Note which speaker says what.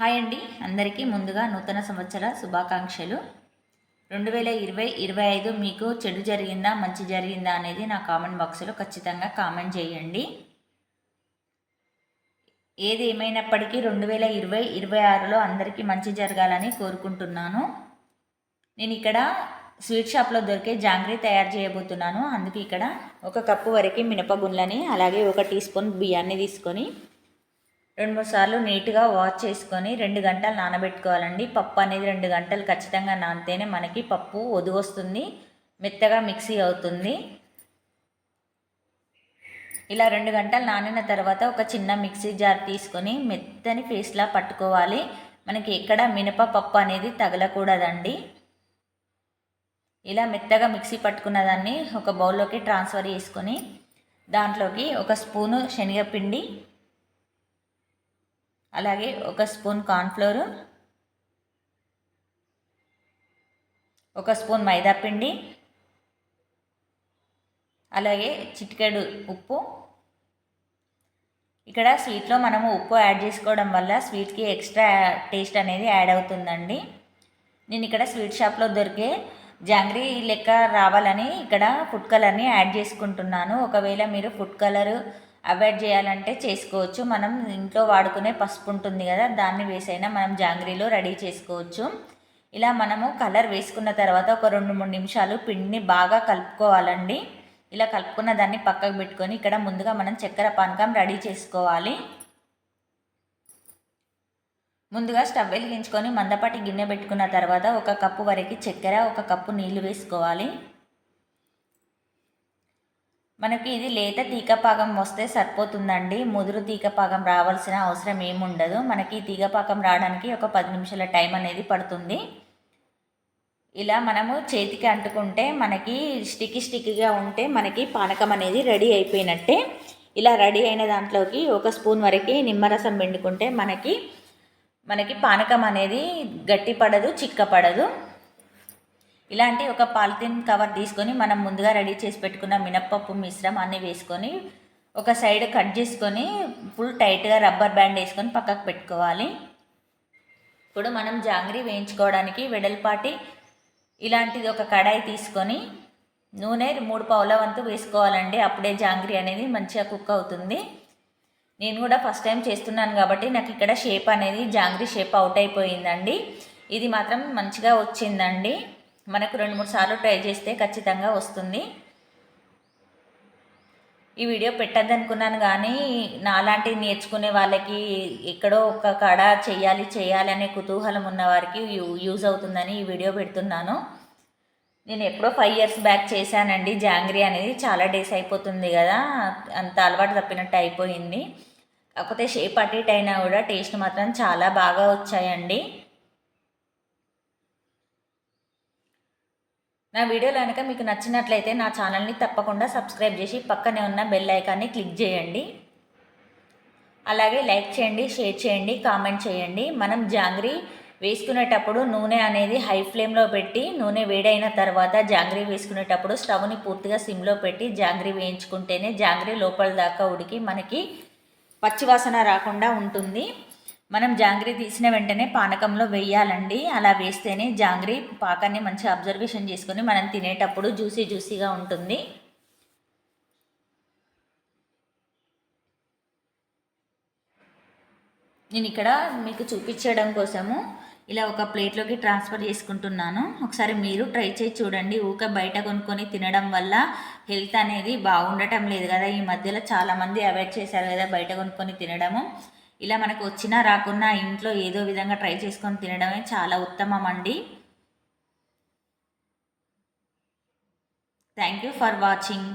Speaker 1: Hi అండి. అందరికీ ముందుగా నూతన సంవత్సర శుభాకాంక్షలు. రెండు వేల ఇరవై ఇరవై ఐదు మీకు చెడు జరిగిందా మంచి జరిగిందా అనేది నా కామెంట్ బాక్స్లో ఖచ్చితంగా కామెంట్ చేయండి. ఏది ఏమైనప్పటికీ రెండు వేల ఇరవై ఇరవై ఆరులో అందరికీ మంచి జరగాలని కోరుకుంటున్నాను. నేను ఇక్కడ స్వీట్ షాప్లో దొరికే జాంగ్రీ తయారు చేయబోతున్నాను. అందుకు ఇక్కడ ఒక కప్పు వరకు మినపగుండ్లని అలాగే ఒక టీ స్పూన్ బియ్యాన్ని తీసుకొని రెండు మూడు సార్లు నీట్గా వాష్ చేసుకొని రెండు గంటలు నానబెట్టుకోవాలండి. పప్పు అనేది రెండు గంటలు ఖచ్చితంగా నానితేనే మనకి పప్పు వస్తుంది మెత్తగా మిక్సీ అవుతుంది. ఇలా రెండు గంటలు నానిన తర్వాత ఒక చిన్న మిక్సీ జార్ తీసుకొని మెత్తని ఫేస్లా పట్టుకోవాలి. మనకి ఎక్కడ మినప పప్పు అనేది తగలకూడదండి. ఇలా మెత్తగా మిక్సీ పట్టుకున్న దాన్ని ఒక బౌల్లోకి ట్రాన్స్ఫర్ చేసుకొని దాంట్లోకి ఒక స్పూను శనగపిండి అలాగే ఒక స్పూన్ కార్న్ఫ్లోరు ఒక స్పూన్ మైదా పిండి అలాగే చిటికెడు ఉప్పు. ఇక్కడ స్వీట్లో మనము ఉప్పు యాడ్ చేసుకోవడం వల్ల స్వీట్కి ఎక్స్ట్రా టేస్ట్ అనేది యాడ్ అవుతుందండి. నేను ఇక్కడ స్వీట్ షాప్లో దొరికే జాంగ్రీ లెక్క రావాలని ఇక్కడ ఫుడ్ కలర్ని యాడ్ చేసుకుంటున్నాను. ఒకవేళ మీరు ఫుడ్ కలర్ అవాయిడ్ చేయాలంటే చేసుకోవచ్చు. మనం ఇంట్లో వాడుకునే పసుపు ఉంటుంది కదా దాన్ని వేసైనా మనం జాంగ్రీలో రెడీ చేసుకోవచ్చు. ఇలా మనము కలర్ వేసుకున్న తర్వాత ఒక రెండు మూడు నిమిషాలు పిండిని బాగా కలుపుకోవాలండి. ఇలా కలుపుకున్న దాన్ని పక్కకు పెట్టుకొని ఇక్కడ ముందుగా మనం చక్కెర పానకం రెడీ చేసుకోవాలి. ముందుగా స్టవ్ వెలిగించుకొని మందపాటి గిన్నె పెట్టుకున్న తర్వాత ఒక కప్పు వరకు చక్కెర ఒక కప్పు నీళ్ళు వేసుకోవాలి. మనకి ఇది లేత తీగపాకం వస్తే సరిపోతుందండి. ముదురు తీగపాకం రావాల్సిన అవసరం ఏముండదు. మనకి తీగపాకం రావడానికి ఒక పది నిమిషాల టైం అనేది పడుతుంది. ఇలా మనము చేతికి అంటుకుంటే మనకి స్టిక్కి స్టిక్గా ఉంటే మనకి పానకం అనేది రెడీ అయిపోయినట్టే. ఇలా రెడీ అయిన దాంట్లోకి ఒక స్పూన్ వరకు నిమ్మరసం పిండుకుంటే మనకి మనకి పానకం అనేది గట్టి పడదు చిక్కపడదు. ఇలాంటి ఒక పాలిథిన్ కవర్ తీసుకొని మనం ముందుగా రెడీ చేసి పెట్టుకున్న మినప్పప్పు మిశ్రమాన్ని వేసుకొని ఒక సైడ్ కట్ చేసుకొని ఫుల్ టైట్గా రబ్బర్ బ్యాండ్ వేసుకొని పక్కకు పెట్టుకోవాలి. ఇప్పుడు మనం జాంగ్రీ వేయించుకోవడానికి వెడల్పాటి ఇలాంటిది ఒక కడాయి తీసుకొని నూనె మూడు పావుల వంతు వేసుకోవాలండి. అప్పుడే జాంగ్రీ అనేది మంచిగా కుక్ అవుతుంది. నేను కూడా ఫస్ట్ టైం చేస్తున్నాను కాబట్టి నాకు ఇక్కడ షేప్ అనేది జాంగ్రీ షేప్ అవుట్ అయిపోయిందండి. ఇది మాత్రం మంచిగా వచ్చిందండి. మనకు రెండు మూడు సార్లు ట్రై చేస్తే ఖచ్చితంగా వస్తుంది. ఈ వీడియో పెట్టద్దనుకున్నాను కానీ నాలాంటి నేర్చుకునే వాళ్ళకి ఎక్కడో ఒక కడ చేయాలి చేయాలి అనే కుతూహలం ఉన్న వారికి యూజ్ అవుతుందని ఈ వీడియో పెడుతున్నాను. నేను ఎప్పుడో ఫైవ్ ఇయర్స్ బ్యాక్ చేశానండి. జాంగ్రీ అనేది చాలా డేస్ అయిపోతుంది కదా అంత అలవాటు తప్పినట్టు అయిపోయింది. కాకపోతే షేప్ అటు అయినా కూడా టేస్ట్ మాత్రం చాలా బాగా వచ్చాయండి. నా వీడియోలు కనుక మీకు నచ్చినట్లయితే నా ఛానల్ని తప్పకుండా సబ్స్క్రైబ్ చేసి పక్కనే ఉన్న బెల్ ఐకాన్ని క్లిక్ చేయండి. అలాగే లైక్ చేయండి షేర్ చేయండి కామెంట్ చేయండి. మనం జాంగ్రీ వేసుకునేటప్పుడు నూనె అనేది హై ఫ్లేమ్లో పెట్టి నూనె వేడైన తర్వాత జాంగ్రీ వేసుకునేటప్పుడు స్టవ్ని పూర్తిగా సిమ్లో పెట్టి జాంగ్రీ వేయించుకుంటేనే జాంగ్రీ లోపల దాకా ఉడికి మనకి పచ్చివాసన రాకుండా ఉంటుంది. మనం జాంగ్రీ తీసిన వెంటనే పానకంలో వేయాలండి. అలా వేస్తేనే జాంగ్రీ పాకాన్ని మంచిగా అబ్జర్వేషన్ చేసుకొని మనం తినేటప్పుడు జ్యూసీ జ్యూసీగా ఉంటుంది. నేను ఇక్కడ మీకు చూపించడం కోసము ఇలా ఒక ప్లేట్లోకి ట్రాన్స్ఫర్ చేసుకుంటున్నాను. ఒకసారి మీరు ట్రై చేసి చూడండి. ఊక బయట కొనుక్కొని తినడం వల్ల హెల్త్ అనేది బాగుండటం లేదు కదా. ఈ మధ్యలో చాలామంది అవాయిడ్ చేశారు కదా బయట కొనుక్కొని తినడము. ఇలా మనకు వచ్చినా రాకున్నా ఇంట్లో ఏదో విధంగా ట్రై చేసుకొని తినడమే చాలా ఉత్తమం అండి. Thank you for watching